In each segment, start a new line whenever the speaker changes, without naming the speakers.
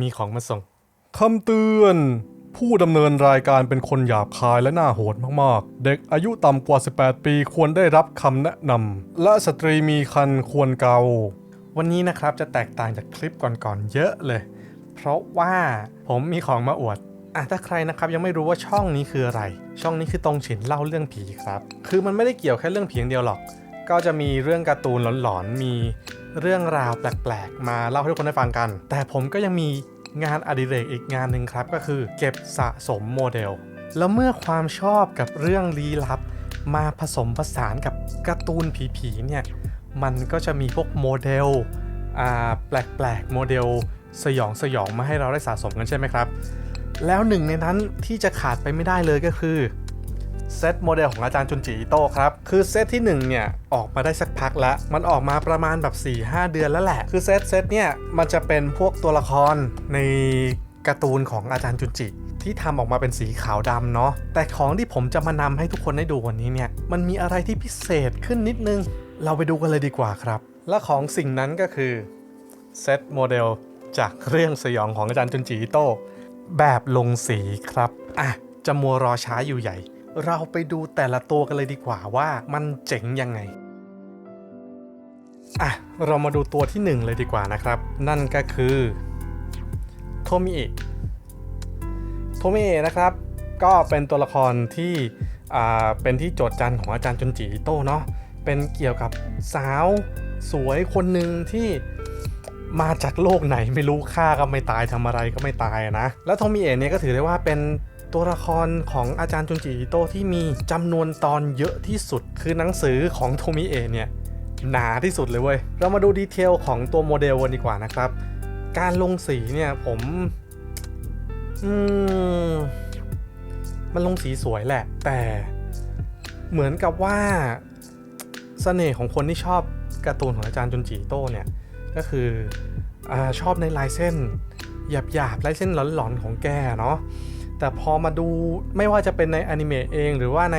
มีของมาส่ง คำเตือน ผู้ดำเนินรายการเป็นคนหยาบคายและน่าโหดมากๆ เด็กอายุต่ำกว่า 18 ปีควรได้รับคำแนะนำและสตรีมีคันควรเกา วันนี้นะครับจะแตกต่างจากคลิปก่อนๆเยอะเลย เพราะว่าผมมีของมาอวดอะถ้าใครนะครับยังไม่รู้ว่าช่องนี้คืออะไร ช่องนี้คือตรงฉินเล่าเรื่องผีครับ คือมันไม่ได้เกี่ยวแค่เรื่องผีอย่างเดียวหรอก ก็จะมีเรื่องการ์ตูนหลอนๆ มีเรื่องราวแปลกๆ มาเล่าให้ทุกคนได้ฟังกัน แต่ผมก็ยังมีงานอดิเรกอีกงานหนึ่งครับ ก็คือเก็บสะสมโมเดล แล้วเมื่อความชอบกับเรื่องลี้ลับ มาผสมผสานกับการ์ตูนผีๆ เนี่ย มันก็จะมีพวกโมเดลแปลกๆ โมเดลสยองสยองมาให้เราได้สะสมกันใช่ไหมครับ แล้วหนึ่งในนั้นที่จะขาดไปไม่ได้เลยก็คือ เซตโมเดลของอาจารย์จุนจิอิโต้ครับ คือเซตที่1เนี่ยออกมาได้สักพักแล้ว มันออกมาประมาณแบบ 4-5 เดือนแล้วแหละ คือเซตเซตเนี่ยมันจะเป็นพวกตัวละครในการ์ตูนของอาจารย์จุนจิที่ทำออกมาเป็นสีขาวดำเนาะ แต่ของที่ผมจะมานำให้ทุกคนได้ดูวันนี้เนี่ย มันมีอะไรที่พิเศษขึ้นนิดนึง เราไปดูกันเลยดีกว่าครับ และของสิ่งนั้นก็คือเซตโมเดลจากเรื่องสยองของอาจารย์จุนจิอิโต้แบบลงสีครับ อะ จะมัวรอช้าอยู่ใหญ่ เราไปดูแต่ละตัวกันเลยดีกว่าว่ามันเจ๋งยังไง อะ เรามาดูตัวที่หนึ่งเลยดีกว่านะครับ นั่นก็คือโทมิเอะโทมิเอะนะครับ ก็เป็นตัวละครที่เป็นที่โจทย์จันของอาจารย์จุนจิโต้เนาะเป็นเกี่ยวกับสาวสวยคนหนึ่งที่มาจากโลกไหนไม่รู้ฆ่าก็ไม่ตายทำอะไรก็ไม่ตายนะ แล้วโทมิเอะเนี่ยก็ถือได้ว่าเป็น ตัวละครของอาจารย์จุนจิอิโต้ที่มีจำนวนตอนเยอะที่สุด คือหนังสือของโทมิเอะเนี่ยหนาที่สุดเลยเว้ย เรามาดูดีเทลของตัวโมเดลกันดีกว่านะครับ การลงสีเนี่ยผมอืมมันลงสีสวยแหละ แต่เหมือนกับว่าเสน่ห์ของคนที่ชอบการ์ตูนของอาจารย์จุนจิโต้เนี่ยก็คืออชอบในลายเส้นหยาบๆลายเส้นหลอนๆของแกเนาะ แต่พอมาดูไม่ว่าจะเป็นในอนิเมะเอง หรือว่าใน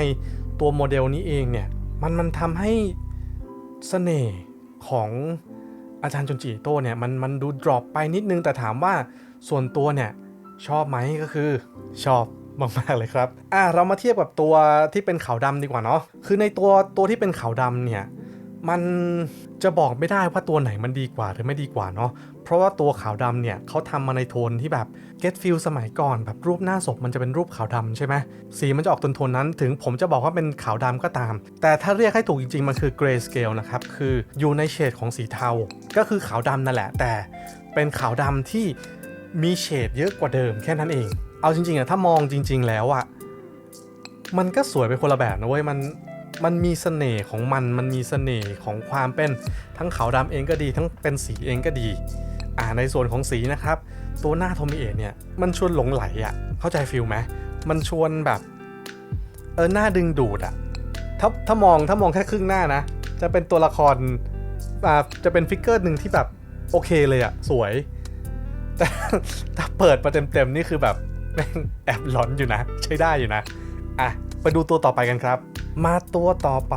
ตัวโมเดลนี้เองเนี่ย มันมันทำให้เสน่ห์ของอาจารย์จุนจิโต้เนี่ยมันมันดูดรอปไปนิดนึงแต่ถามว่าส่วนตัวเนี่ยชอบไหมก็คือชอบมากๆเลยครับ อะเรามาเทียบกับตัวที่เป็นขาวดำดีกว่าเนาะ คือในตัวตัวที่เป็นขาวดำเนี่ย มันจะบอกไม่ได้ว่าตัวไหนมันดีกว่าหรือไม่ดีกว่าเนาะเพราะว่าตัวขาวดำเนี่ยเขาทำมาในโทนที่แบบ get feel สมัยก่อน แบบรูปหน้าศพมันจะเป็นรูปขาวดำใช่ไหมสีมันจะออกโทนๆนั้นถึงผมจะบอกว่าเป็นขาวดำก็ตาม แต่ถ้าเรียกให้ถูกจริงๆ มันคือ gray scale นะครับ คืออยู่ในเฉดของสีเทา ก็คือขาวดำนั่นแหละ แต่เป็นขาวดำที่มีเฉดเยอะกว่าเดิมแค่นั้นเอง เอาจริงๆอะถ้ามองจริง ๆ แล้วอะมันก็สวยไปคนละแบบนะเว้ยมัน มันมีเสน่ห์ของมัน มันมีเสน่ห์ของความเป็นทั้งขาวดำเองก็ดี ทั้งเป็นสีเองก็ดีอ่าในส่วนของสีนะครับ ตัวหน้าโทมิเอะเนี่ยมันชวนหลงไหลอะ่ะเข้าใจฟิลไหมมันชวนแบบเออหน้าดึงดูดอะ่ะถ้าถ้ามองถ้ามองแค่ครึ่งหน้านะ จะเป็นตัวละครอ่าจะเป็นฟิกเกอร์หนึ่งที่แบบโอเคเลยอะ่ะสวย แต่ถ้าเปิดมาเต็มๆนี่คือแบบแม่งแอบหลอนอยู่นะ ใช้ได้อยู่นะอะไปดูตัวต่อไปกันครับ มาตัวต่อไป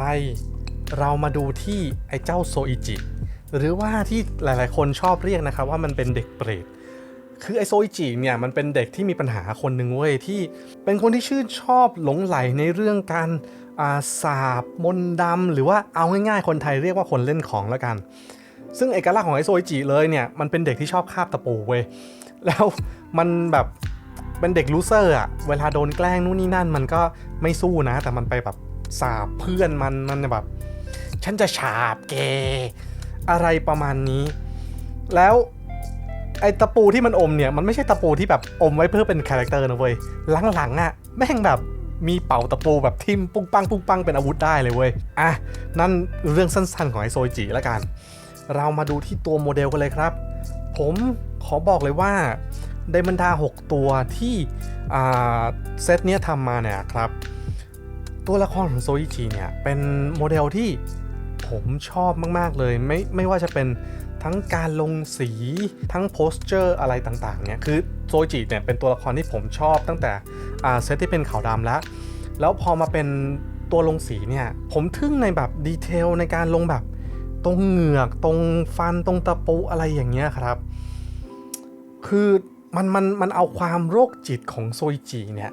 เรามาดูที่ไอ้เจ้าโซอิจิ หรือว่าที่หลายๆ คนชอบเรียกนะครับว่ามันเป็นเด็กเปรตคือไอโซอิจิเนี่ยมันเป็นเด็กที่มีปัญหาคนหนึ่งเว้ยที่เป็นคนที่ชื่นชอบหลงไหลในเรื่องการอาสาบมนดำหรือว่าเอาง่ายๆ คนไทยเรียกว่าคนเล่นของแล้วกัน ซึ่งเอกลักษณ์ของไอโซอิจิเลยเนี่ยมันเป็นเด็กที่ชอบคาบตะปูเว้ยแล้วมันแบบเป็นเด็กลูเซอร์อะเวลาโดนแกล้งนู่นนี่นั่นมันก็ไม่สู้นะ แต่มันไปแบบ สาบเพื่อนมันมันแบบ ฉันจะฉาบแกอะไรประมาณนี้ แล้วไอตะปูที่มันอมเนี่ยมันไม่ใช่ตะปูที่แบบอมไว้เพื่อเป็นคาแรคเตอร์นะเว้ยหลังๆอะ่ะแม่งแบบมีเป่าตะปูแบบทิมปุ้งปังปุ้งปังเป็นอาวุธได้เลยเว้ยอะนั่นเรื่องสั้นๆของไอโซจิแล้วกัน เรามาดูที่ตัวโมเดลกันเลยครับ ผมขอบอกเลยว่าในบรรดา 6 ตัวที่เซตเนี้ยทำมาเนี่ยครับ ตัวละครของโซอิจิเนี่ย เป็นโมเดลที่ผมชอบมาก ๆ เลย ไม่ไม่ว่าจะเป็นทั้งการลงสีทั้งโพสเจอร์อะไรต่าง ๆ เนี่ย คือโซจิเนี่ยเป็นตัวละครที่ผมชอบตั้งแต่อ่าเซตที่เป็นขาวดำแล้ว แล้วพอมาเป็นตัวลงสีเนี่ย ผมทึ่งในแบบดีเทลในการลงแบบตรงเหงือกตรงฟันตรงตะปูอะไรอย่างเงี้ยครับ คือมันมันมันเอาความโรคจิตของโซจิเนี่ย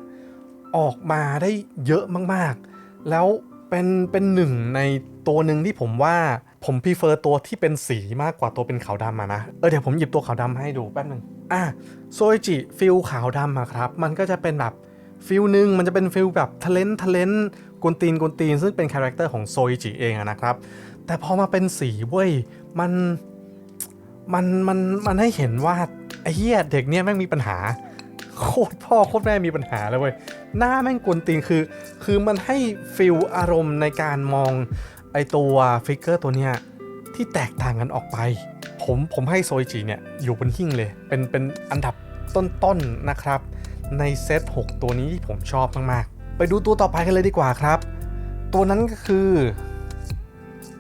ออกมาได้เยอะมากๆ แล้วเป็นเป็นหนึ่งในตัวหนึ่งที่ผมว่าผมพ r เฟอร์ตัวที่เป็นสีมากกว่าตัวเป็นขาวดำอะนะ เออเดี๋ยวผมหยิบตัวขาวดมาให้ดูแป๊บหนึงอะโซอิจิฟิลขาวดำอะครับ มันก็จะเป็นแบบฟิลหนึ่งมันจะเป็นฟิลแบบทะเลนทะเลนกวนตีนกวนตีนซึ่งเป็นคาแรคเตอร์ของโซอิจิเองอะนะครับ แต่พอมาเป็นสีเว้ยมันมันมันมันให้เห็นว่าไอ้เหี้ยเด็กเนี่ยแม่งมีปัญหา โคตรพ่อโคตรแม่มีปัญหาเลยเว้ยหน้าแม่งกวนตีนคือ คือมันให้ฟิลอารมณ์ในการมองไอตัวฟิกเกอร์ตัวเนี้ยที่แตกต่างกันออกไป ผมผมให้โซจิเนี่ย อยู่บนหิ้งเลย เป็นเป็นอันดับต้นๆนะครับ ในเซต 6 ตัวนี้ที่ผมชอบมากๆ ไปดูตัวต่อไปกันเลยดีกว่าครับ ตัวนั้นก็คือ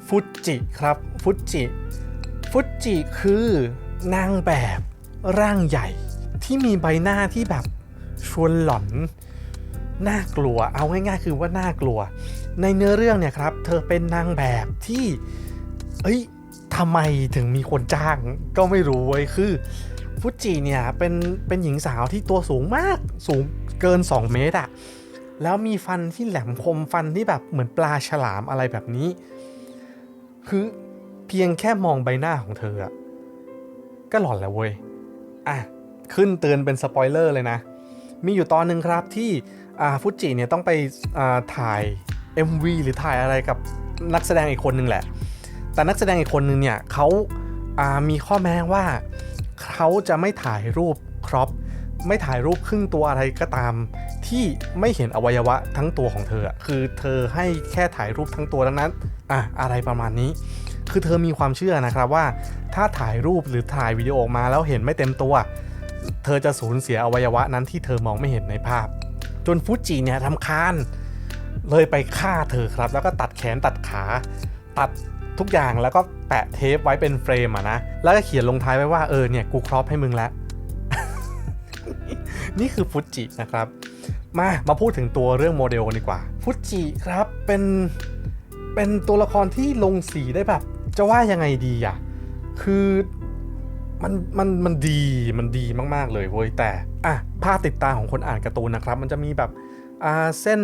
ฟุจิครับฟุจิฟุจิคือนางแบบร่างใหญ่ ที่มีใบหน้าที่แบบชวนหลอนน่ากลัว เอาง่ายๆ คือว่าน่ากลัว ในเนื้อเรื่องเนี่ยครับ เธอเป็นนางแบบที่ เอ้ยทำไมถึงมีคนจ้างก็ไม่รู้เว้ย คือฟุจิเนี่ยเป็นเป็นหญิงสาวที่ตัวสูงมาก สูงเกิน 2 เมตรอะแล้วมีฟันที่แหลมคมฟันที่แบบเหมือนปลาฉลามอะไรแบบนี้ คือเพียงแค่มองใบหน้าของเธออะก็หลอนแล้วเว้ย อะ ขึ้นเตือนเป็นสปอยเลอร์เลยนะ มีอยู่ตอนหนึ่งครับที่ฟุจิเนี่ยต้องไปอ่าถ่าย MV หรือถ่ายอะไรกับนักแสดงอีกคนนึงแหละ แต่นักแสดงอีกคนนึงเนี่ยเขามีข้อแม้ว่าเขาจะไม่ถ่ายรูปครอปไม่ถ่ายรูปครึ่งตัวอะไรก็ตาม ที่ไม่เห็นอวัยวะทั้งตัวของเธอ คือเธอให้แค่ถ่ายรูปทั้งตัวดังนั้นอะอะไรประมาณนี้ คือเธอมีความเชื่อนะครับว่า ถ้าถ่ายรูปหรือถ่ายวิดีโอออกมาแล้วเห็นไม่เต็มตัว เธอจะสูญเสียอวัยวะนั้นที่เธอมองไม่เห็นในภาพ จนฟูจิเนี่ยทำคานเลยไปฆ่าเธอครับ แล้วก็ตัดแขนตัดขา ตัดทุกอย่างแล้วก็แปะเทปไว้เป็นเฟรมอะนะ แล้วก็เขียนลงท้ายไว้ว่าเออเนี่ยกูครอปให้มึงแล้ว นี่คือฟุจินะครับ มามาพูดถึงตัวเรื่องโมเดลกันดีกว่า ฟุจิครับเป็นเป็นตัวละครที่ลงสีได้แบบ จะว่ายังไงดีอะคือ มันมันมันดีมันดีมากๆเลยเว้ยแต่อะภาพติดตาของคนอ่านการ์ตูนนะครับ มันจะมีแบบอ่าเส้น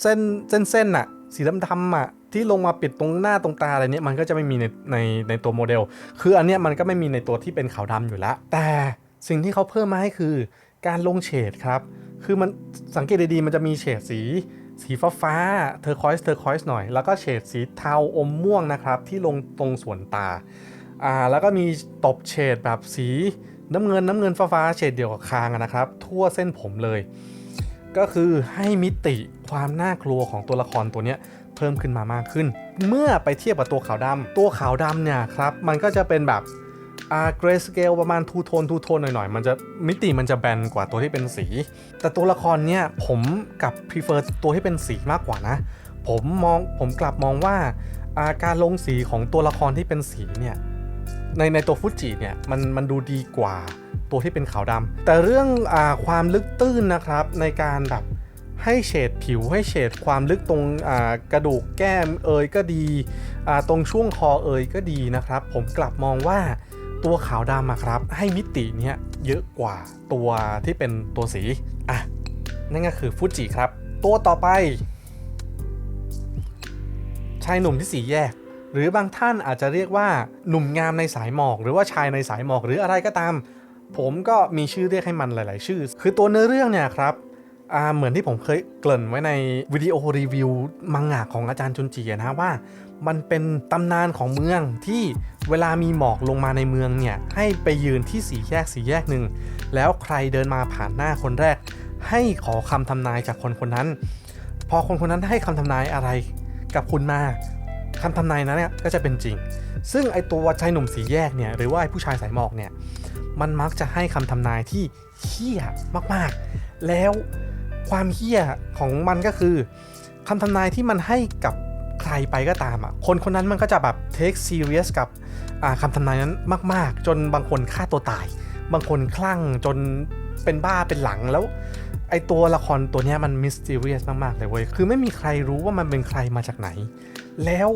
เส้นเส้นเส้นอะสีดำๆอะที่ลงมาปิดตรงหน้าตรงตาอะไรเนี้ยมันก็จะไม่มีในในในตัวโมเดล คืออันเนี้ยมันก็ไม่มีในตัวที่เป็นขาวดำอยู่แล้วแต่สิ่งที่เขาเพิ่มมาให้คือการลงเฉดครับ คือมันสังเกตดีๆมันจะมีเฉดสีสีฟ้าฟ้าเทอร์คอยส์เทอร์คอยส์หน่อย แล้วก็เฉดสีเทาอมม่วงนะครับ ที่ลงตรงส่วนตา อ่าแล้วก็มีตบเฉดแบบสีน้ำเงินน้ำเงินฟ้าๆเฉดเดียวกับคางนะครับ ทั่วเส้นผมเลย ก็คือให้มิติความน่ากลัวของตัวละครตัวเนี้ยเพิ่มขึ้นมามากขึ้น เมื่อไปเทียบกับตัวขาวดำตัวขาวดำเนี่ยครับมันก็จะเป็นแบบอ่าเกรสเกลประมาณทูโทนทูโทนหน่อยๆ มันจะมิติมันจะแบนกว่าตัวที่เป็นสี แต่ตัวละครเนี่ยผมกับ prefer ตัวที่เป็นสีมากกว่านะ ผมมองผมกลับมองว่าอ่าการลงสีของตัวละครที่เป็นสีเนี่ย ในในตัวฟุจิเนี่ยมันมันดูดีกว่าตัวที่เป็นขาวดำแต่เรื่องอความลึกตื้นนะครับในการแบบให้เฉดผิวให้เฉดความลึกตรงกระดูกแก้มเอยก็ดี ตรงช่วงคอเอยก็ดีนะครับ ผมกลับมองว่าตัวขาวดำครับ ให้มิติเนี้ยเยอะกว่าตัวที่เป็นตัวสี อะ นั่นก็คือฟุจิครับ ตัวต่อไป ชายหนุ่มที่สีแยก หรือบางท่านอาจจะเรียกว่าหนุ่มงามในสายหมอก หรือว่าชายในสายหมอกหรืออะไรก็ตาม ผมก็มีชื่อเรียกให้มันหลาย ๆ ชื่อ คือตัวเนื้อเรื่องเนี่ยครับเหมือนที่ผมเคยเกริ่นไว้ในวิดีโอรีวิวมังงะของอาจารย์จุนจีนะว่า มันเป็นตำนานของเมืองที่เวลามีหมอกลงมาในเมืองเนี่ยให้ไปยืนที่สีแยกสีแยกหนึ่งแล้วใครเดินมาผ่านหน้าคนแรก ให้ขอคำทำนายจากคนคนนั้น พอคนคนนั้นให้คำทำนายอะไรกับคุณมา คำทำนายนั้นเนี่ยก็จะเป็นจริง ซึ่งไอตัวชายหนุ่มสีแยกเนี่ยหรือว่าไอผู้ชายสายหมอกเนี่ยมันมักจะให้คำทำนายที่เฮี้ยมากๆ แล้วความเฮี้ยของมันก็คือคำทำนายที่มันให้กับใครไปก็ตามอะคนคนนั้นมันก็จะแบบ take serious กับอ่าคำทำนายนั้นมาก ๆ จนบางคนฆ่าตัวตาย บางคนคลั่งจนเป็นบ้าเป็นหลังแล้วไอตัวละครตัวนี้มัน mysterious มาก ๆ เลยเว้ย คือไม่มีใครรู้ว่ามันเป็นใครมาจากไหน แล้ว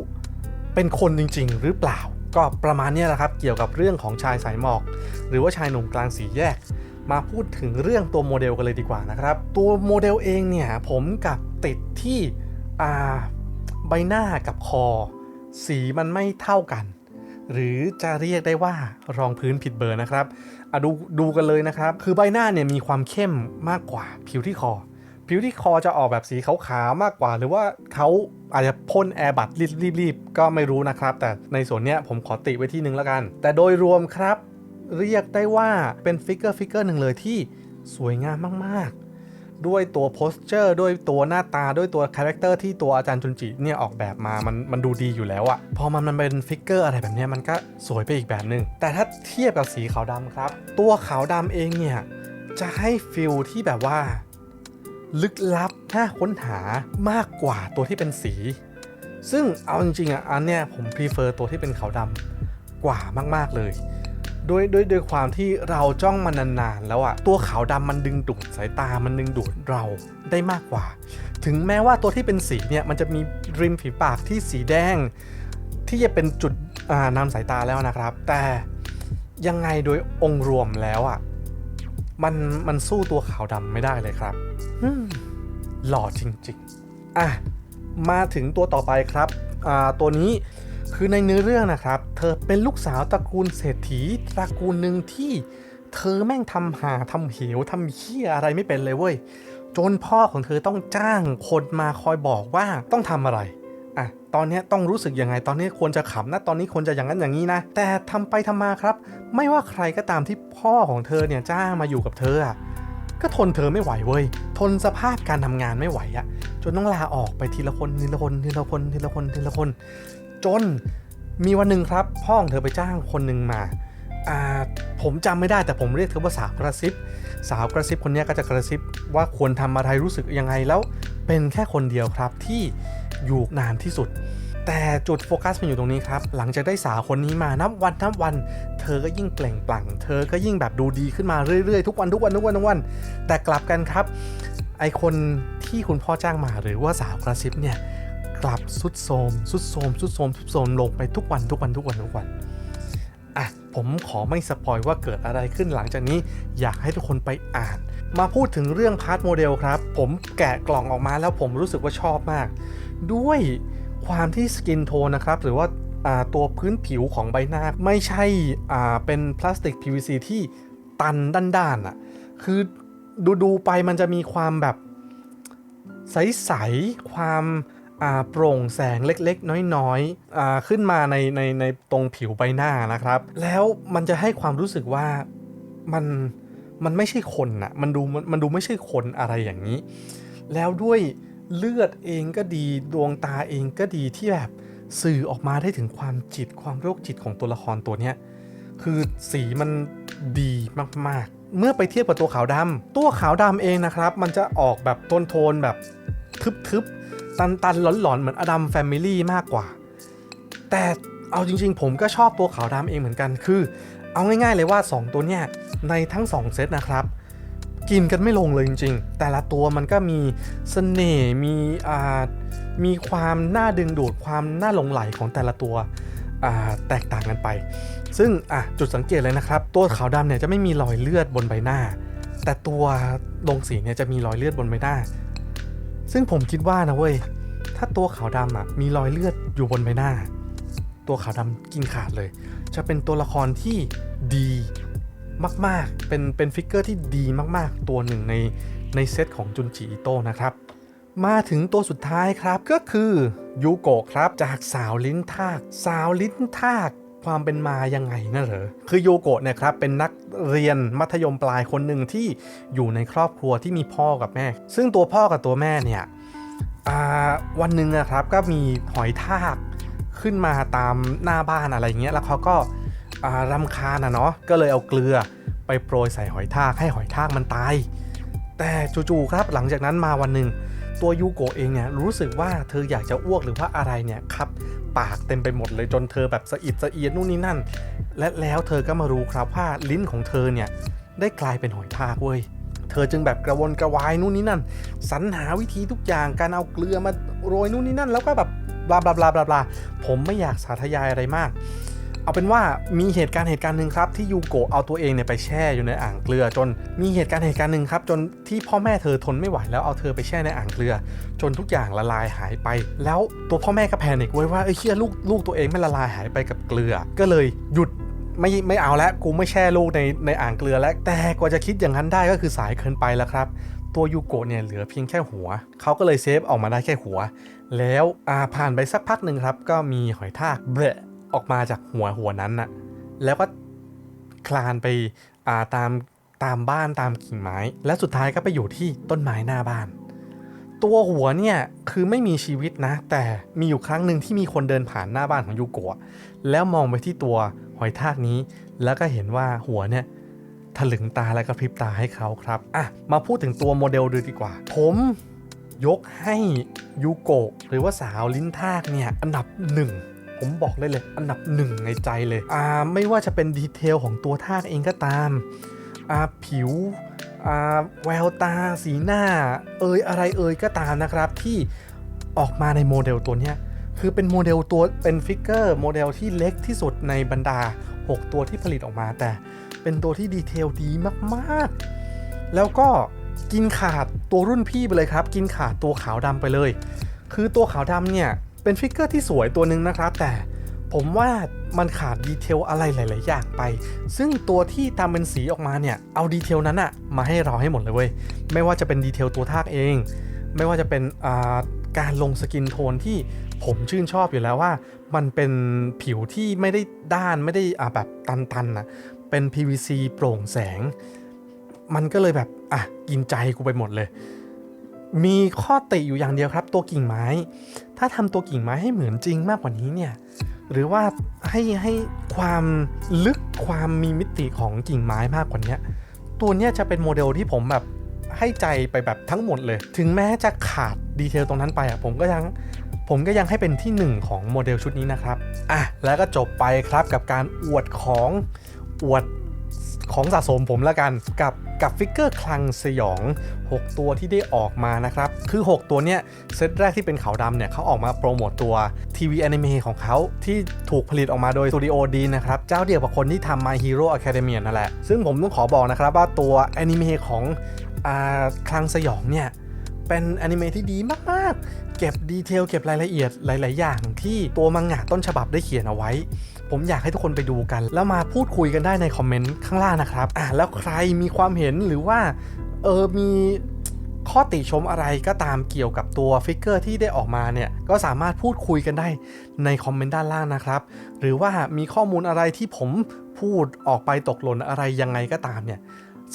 เป็นคนจริง ๆ หรือเปล่า ก็ประมาณนี้แหละครับ เกี่ยวกับเรื่องของชายสายหมอก หรือว่าชายหนุ่มกลางสีแยก มาพูดถึงเรื่องตัวโมเดลกันเลยดีกว่านะครับ ตัวโมเดลเองเนี่ยผมกับติดที่ใบหน้ากับคอ สีมันไม่เท่ากัน หรือจะเรียกได้ว่ารองพื้นผิดเบอร์นะครับอะดูดูกันเลยนะครับ คือใบหน้าเนี่ยมีความเข้มมากกว่าผิวที่คอ ผิวที่คอจะออกแบบสีขาวๆมากกว่า หรือว่าเขาอาจจะพ่นแอร์บัตรีบๆก็ไม่รู้นะครับ แต่ในส่วนเนี้ยผมขอติไว้ที่หนึ่งแล้วกัน แต่โดยรวมครับ เรียกได้ว่าเป็นฟิกเกอร์ฟิกเกอร์หนึ่งเลยที่สวยงามมากๆด้วยตัวโพสเจอร์ด้วยตัวหน้าตาด้วยตัวคาแรคเตอร์ที่ตัวอาจารย์จุนจิเนี่ยออกแบบมา มันมันดูดีอยู่แล้วอะพอมันมันเป็นฟิกเกอร์อะไรแบบเนี้ยมันก็สวยไปอีกแบบหนึง่งแต่ถ้าเทียบกับสีขาวดำครับ ตัวขาวดำเองเนี่ย จะให้ฟิลที่แบบว่า ลึกลับน่าค้นหามากกว่าตัวที่เป็นสี ซึ่งเอาจริงๆอะอันเนี้ยผม prefer ตัวที่เป็นขาวดำกว่ามากๆเลยด้วยด้วยด้วยความที่เราจ้องมานานๆแล้วอะตัวขาวดำมันดึงดูดสายตามันดึงดูดเราได้มากกว่า ถึงแม้ว่าตัวที่เป็นสีเนี่ยมันจะมีริมฝีปากที่สีแดง ที่จะเป็นจุดนำสายตาแล้วนะครับ แต่ยังไงโดยองค์รวมแล้วอะ มันมันสู้ตัวขาวดำไม่ได้เลยครับอืมหล่อจริงๆอะมาถึงตัวต่อไปครับอ่าตัวนี้คือในเนื้อเรื่องนะครับ เธอเป็นลูกสาวตระกูลเศรษฐีตระกูลหนึ่งที่เธอแม่งทำหาทำเหวทำเหี้ยอะไรไม่เป็นเลยเว้ยจนพ่อของเธอต้องจ้างคนมาคอยบอกว่าต้องทำอะไร อะตอนนี้ต้องรู้สึกยังไงตอนนี้ควรจะขำนะตอนนี้ควรจะอย่างนั้นอย่างนี้นะ แต่ทำไปทำมาครับ ไม่ว่าใครก็ตามที่พ่อของเธอเนี่ยจ้างมาอยู่กับเธออะก็ทนเธอไม่ไหวเว้ย ทนสภาพการทำงานไม่ไหวอะจนต้องลาออกไปทีละคนทีละคนทีละคนทีละคนทีละคน จนมีวันหนึ่งครับ พ่อของเธอไปจ้างคนหนึ่งมา อ่าผมจำไม่ได้แต่ผมเรียกเธอว่าสาวกระซิบ สาวกระซิบคนนี้ก็จะกระซิบว่าควรทำอะไรรู้สึกยังไงแล้วเป็นแค่คนเดียวครับที่อยู่นานที่สุด แต่จุดโฟกัสมันอยู่ตรงนี้ครับ หลังจากได้สาวคนนี้มานับวันนับวัน เธอก็ยิ่งเปล่งปลั่ง เธอก็ยิ่งแบบดูดีขึ้นมาเรื่อยๆทุกวันทุกวันทุกวันทุกวัน แต่กลับกันครับ ไอคนที่คุณพ่อจ้างมาหรือว่าสาวกระซิบเนี่ยกลับสุดโทมสุดโทมสุดโทมสุดโทมลงไปทุกวันทุกวันทุกวันทุกวันอะ ผมขอไม่สปอยว่าเกิดอะไรขึ้นหลังจากนี้ อยากให้ทุกคนไปอ่าน มาพูดถึงเรื่องพาร์ทโมเดลครับ ผมแกะกล่องออกมาแล้วผมรู้สึกว่าชอบมาก ด้วยความที่สกินโทนนะครับ หรือว่าาตัวพื้นผิวของใบหน้าไม่ใช่เป็นพลาสติก PVC ที่ตันด้านๆอะคือดู ๆ ไปมันจะมีความแบบใส ๆ ความ โปร่งแสงเล็กๆ น้อยๆขึ้นมาในในในตรงผิวใบหน้านะครับ แล้วมันจะให้ความรู้สึกว่ามันมันไม่ใช่คนนะมันดูมันมันดูไม่ใช่คนอะไรอย่างนี้ แล้วด้วยเลือดเองก็ดีดวงตาเองก็ดีที่แบบสื่อออกมาได้ถึงความจิตความโรคจิตของตัวละครตัวเนี้ยคือสีมันดีมากๆ เมื่อไปเทียบกับตัวขาวดำตัวขาวดำเองนะครับ มันจะออกแบบโทนโทนแบบทึบๆ ตันๆหลอนๆเหมือนอดัมแฟมิลี่มากกว่า แต่เอาจริง ๆ ผมก็ชอบตัวขาวดำเองเหมือนกันคือ เอาง่ายๆเลยว่า 2 ตัวเนี้ยในทั้ง 2 เซตนะครับ กินกันไม่ลงเลยจริง ๆ แต่ละตัวมันก็มีเสน่ห์มีอ่ามีความน่าดึงดูดความน่าหลงไหลของแต่ละตัวอ่าแตกต่างกันไป ซึ่งอะจุดสังเกตเลยนะครับ ตัวขาวดำเนี่ยจะไม่มีรอยเลือดบนใบหน้า แต่ตัวลงสีเนี่ยจะมีรอยเลือดบนใบหน้า ซึ่งผมคิดว่านะเว้ย ถ้าตัวขาวดำอะมีรอยเลือดอยู่บนใบหน้า ตัวขาวดำกินขาดเลย จะเป็นตัวละครที่ดีมาก ๆ เป็นเป็นฟิกเกอร์ที่ดีมาก ๆ ตัวหนึ่งในในเซตของจุนจิอิโต้นะครับ มาถึงตัวสุดท้ายครับก็คือยูโกะครับจากสาวลิ้นทาก สาวลิ้นทาก ความเป็นมายังไงนะเหรอ คือโยโกะเนี่ยครับเป็นนักเรียนมัธยมปลายคนหนึ่งที่อยู่ในครอบครัวที่มีพ่อกับแม่ ซึ่งตัวพ่อกับตัวแม่เนี่ยอ่าวันหนึ่งนะครับก็มีหอยทากขึ้นมาตามหน้าบ้านอะไรเงี้ยแล้วเขาก็อ่ารำคาญนะเนาะก็เลยเอาเกลือไปโปรยใส่หอยทากให้หอยทากมันตาย แต่จู่ๆครับหลังจากนั้นมาวันหนึ่งตัวยูโกะเองเนี่ยรู้สึกว่าเธออยากจะอ้วกหรือว่าอะไรเนี่ยครับ ปากเต็มไปหมดเลยจนเธอแบบสะอิดสะเอียนนู่นนี่นั่น และแล้วเธอก็มารู้ครับว่าลิ้นของเธอเนี่ยได้กลายเป็นหอยทากเว้ยเธอจึงแบบกระวนกระวายนู่นนี่นั่นสรรหาวิธีทุกอย่างการเอาเกลือมาโรยนู่นนี่นั่น แล้วก็แบบบลาบลาบลาบลาบลาผมไม่อยากสาธยายอะไรมาก เอาเป็นว่ามีเหตุการณ์เหตุการณ์หนึ่งครับที่ยูโกะเอาตัวเองเนี่ยไปแช่อยู่ในอ่างเกลือ จนมีเหตุการณ์เหตุการณ์หนึ่งครับจนที่พ่อแม่เธอทนไม่ไหวแล้วเอาเธอไปแช่ในอ่างเกลือ จนทุกอย่างละลายหายไป แล้วตัวพ่อแม่ก็แพนิกไว้ว่าเอ้ยเชี่ยลูกลูกตัวเองไม่ละลายหายไปกับเกลือ ก็เลยหยุดไม่ไม่เอาแล้วกูไม่แช่ลูกในในอ่างเกลือแล้วแต่กว่าจะคิดอย่างนั้นได้ก็คือสายเกินไปแล้วครับ ตัวยูโกะเนี่ยเหลือเพียงแค่หัว เขาก็เลยเซฟออกมาได้แค่หัว แล้วอ่าผ่านไปสักพักหนึ่งครับ ก็มีหอยทากเบะ ออกมาจากหัวหัวนั้นน่ะ แล้วก็คลานไปอ่าตามตามบ้านตามกิ่งไม้ และสุดท้ายก็ไปอยู่ที่ต้นไม้หน้าบ้าน ตัวหัวเนี่ยคือไม่มีชีวิตนะ แต่มีอยู่ครั้งหนึ่งที่มีคนเดินผ่านหน้าบ้านของยูโกะแล้วมองไปที่ตัวหอยทากนี้ แล้วก็เห็นว่าหัวเนี่ยถลึงตาแล้วก็พริบตาให้เขาครับ อะ มาพูดถึงตัวโมเดลดูดีกว่า ผมยกให้ยูโกะหรือว่าสาวลิ้นทากเนี่ย อันดับหนึ่ง ผมบอกได้เลยอันดับหนึ่งในใจเลยอ่าไม่ว่าจะเป็นดีเทลของตัวทากเองก็ตามอ่าผิวอ่าแววตาสีหน้า เอยอะไรเอยก็ตามนะครับที่ออกมาในโมเดลตัวเนี้ยคือเป็นโมเดลตัวเป็นฟิกเกอร์โมเดลที่เล็กที่สุดในบรรดา 6 ตัวที่ผลิตออกมา แต่เป็นตัวที่ดีเทลดีมากๆ แล้วก็กินขาดตัวรุ่นพี่ไปเลยครับ กินขาดตัวขาวดำไปเลย คือตัวขาวดำเนี่ย เป็นฟิกเกอร์ที่สวยตัวหนึ่งนะครับ แต่ผมว่ามันขาดดีเทลอะไรหลาย ๆ อย่างไป ซึ่งตัวที่ตามเป็นสีออกมาเนี่ย เอาดีเทลนั้นอะมาให้เราให้หมดเลยเว้ย ไม่ว่าจะเป็นดีเทลตัวทากเอง ไม่ว่าจะเป็นการลงสกินโทนที่ผมชื่นชอบอยู่แล้วว่า มันเป็นผิวที่ไม่ได้ด้านไม่ได้อ่าแบบตัน ๆ นะ เป็น PVC โปร่งแสง มันก็เลยแบบ อะ กินใจกูไปหมดเลย มีข้อติอยู่อย่างเดียวครับ ตัวกิ่งไม้ ถ้าทำตัวกิ่งไม้ให้เหมือนจริงมากกว่านี้เนี่ยหรือว่าให้ให้ความลึกความมีมิติของกิ่งไม้มากกว่านี้ตัวเนี้ยจะเป็นโมเดลที่ผมแบบให้ใจไปแบบทั้งหมดเลย ถึงแม้จะขาดดีเทลตรงนั้นไปอะผมก็ยังผมก็ยังให้เป็นที่หนึ่งของโมเดลชุดนี้นะครับ อะ แล้วก็จบไปครับกับการอวดของอวด ของสะสมผมแล้วกันกับกับฟิกเกอร์คลังสยอง 6 ตัวที่ได้ออกมานะครับ คือ 6 ตัวเนี้ยเซตแรกที่เป็นขาวดำเนี่ยเขาออกมาโปรโมตตัวทีวีแอนิเมะของเขาที่ถูกผลิตออกมาโดยสตูดิโอดีนะครับ เจ้าเดียวกับคนที่ทำ My Hero Academia นั่นแหละ ซึ่งผมต้องขอบอกนะครับว่าตัวแอนิเมะของอคลังสยองเนี่ยเป็นแอนิเมะที่ดีมาก ๆ เก็บดีเทลเก็บรายละเอียดหลาย ๆ อย่างที่ตัวมังงะต้นฉบับได้เขียนเอาไว้ ผมอยากให้ทุกคนไปดูกัน แล้วมาพูดคุยกันได้ในคอมเมนต์ข้างล่างนะครับอะแล้วใครมีความเห็นหรือว่าเออมีข้อติชมอะไรก็ตามเกี่ยวกับตัวฟิกเกอร์ที่ได้ออกมาเนี่ย ก็สามารถพูดคุยกันได้ในคอมเมนต์ด้านล่างนะครับ หรือว่ามีข้อมูลอะไรที่ผมพูดออกไปตกหล่นอะไรยังไงก็ตามเนี่ย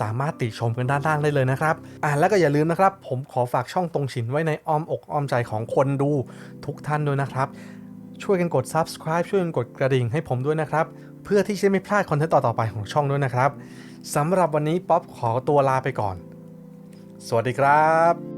สามารถติชมกันด้านล่างได้เลยนะครับ อ่าแล้วก็อย่าลืมนะครับ ผมขอฝากช่องตรงฉินไว้ในอ้อมอกอ้อมใจของคนดูทุกท่านด้วยนะครับ ช่วยกันกด subscribe ช่วยกันกดกระดิ่งให้ผมด้วยนะครับ เพื่อที่จะไม่พลาดคอนเทนต์ต่อๆไปของช่องด้วยนะครับสำหรับวันนี้ป๊อปขอตัวลาไปก่อน สวัสดีครับ